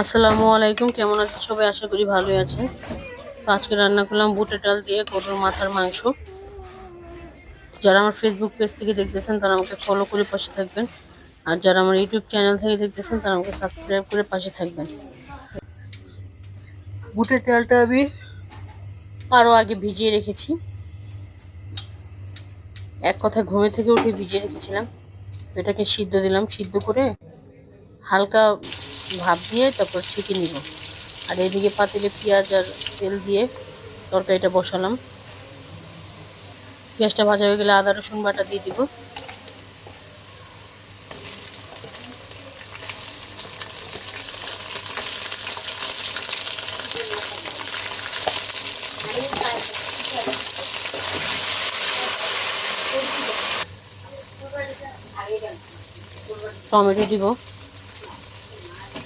আসসালামু আলাইকুম, কেমন আছেন সবাই? আশা করি ভালোই আছেন। তো আজকে রান্না করলাম বুটের ডাল দিয়ে গরুর মাথার মাংস। যারা আমার ফেসবুক পেজ থেকে দেখতেছেন, তারা আমাকে ফলো করে পাশে থাকবেন। আর যারা আমার ইউটিউব চ্যানেল থেকে দেখতেছেন, তারা আমাকে সাবস্ক্রাইব করে পাশে থাকবেন। বুটের ডালটা আমি আরও আগে ভিজিয়ে রেখেছি। এক কথায় ঘুমে থেকে উঠে ভিজিয়ে রেখেছিলাম। এটাকে সিদ্ধ দিলাম, সিদ্ধ করে হালকা ভাপ দিয়ে তারপর ছেঁকে নিব। আর এদিকে পাতিলে পেঁয়াজ আর তেল দিয়ে তরকারিটা বসালাম। পেঁয়াজটা ভাজা হয়ে গেলে আদা, রসুন বাটা দিয়ে দিব। টমেটো দিব।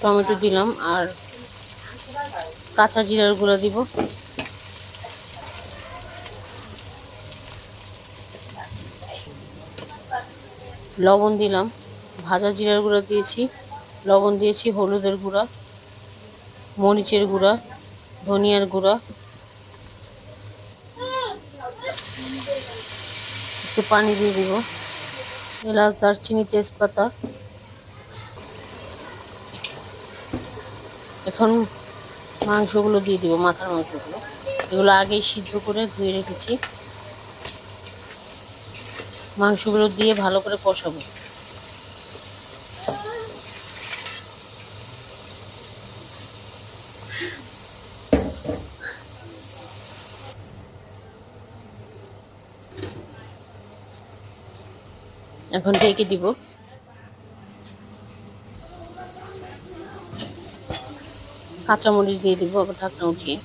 টমেটো দিলাম আর কাঁচা জিরার গুঁড়া দিব। লবণ দিলাম, ভাজা জিরার গুঁড়া দিয়েছি, লবণ দিয়েছি হলুদের গুঁড়া, মরিচের গুঁড়া, ধনিয়ার গুঁড়া। একটু পানি দিয়ে দিব। এলাচ, দারচিনি, তেজপাতা এখন মাংসগুলো দিয়ে দিব, মাথার মাংসগুলো। এগুলো আগেই সিদ্ধ করে ধুয়ে রেখেছি। মাংসগুলো দিয়ে ভালো করে কষাবো। এখন ঢেকে দিব। কাঁচামরিচ দিয়ে দিব আবার ঢাকনা উঠিয়ে।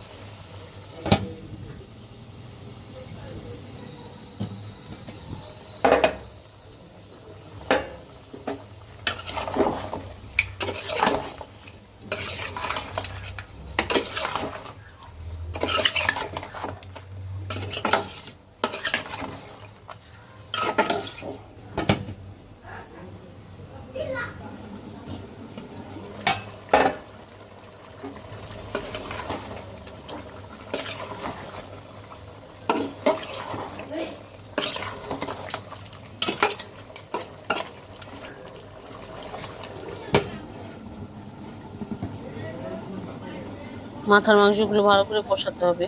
মাথার মাংসগুলো ভালো করে কষাতে হবে।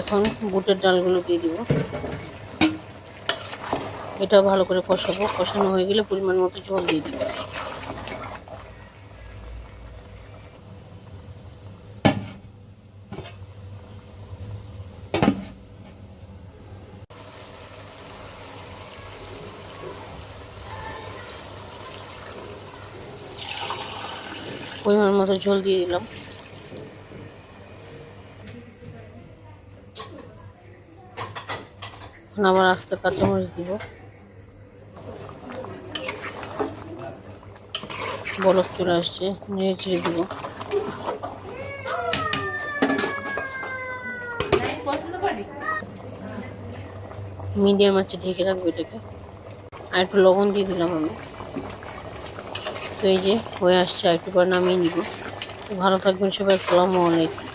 এখন বুটের ডালগুলো দিয়ে দিব। এটাও ভালো করে কষাবো। কষানো হয়ে গেলে পরিমাণ মতো জল দিয়ে দিব। পরিমাণ মতো ঝোল দিয়ে দিলাম। আবার আস্তে কাঁচামরিচ দিব। বলক চলে আসছে নিয়ে চেড়ে দিব। মিডিয়াম আছে ঢেকে রাখব এটাকে। আর একটু লবণ দিয়ে দিলাম আমি। তো এই যে, হয়ে আসছে আর কি, পর নামিয়ে নিব। ভালো থাকবেন সবাই, আসসালামু আলাইকুম।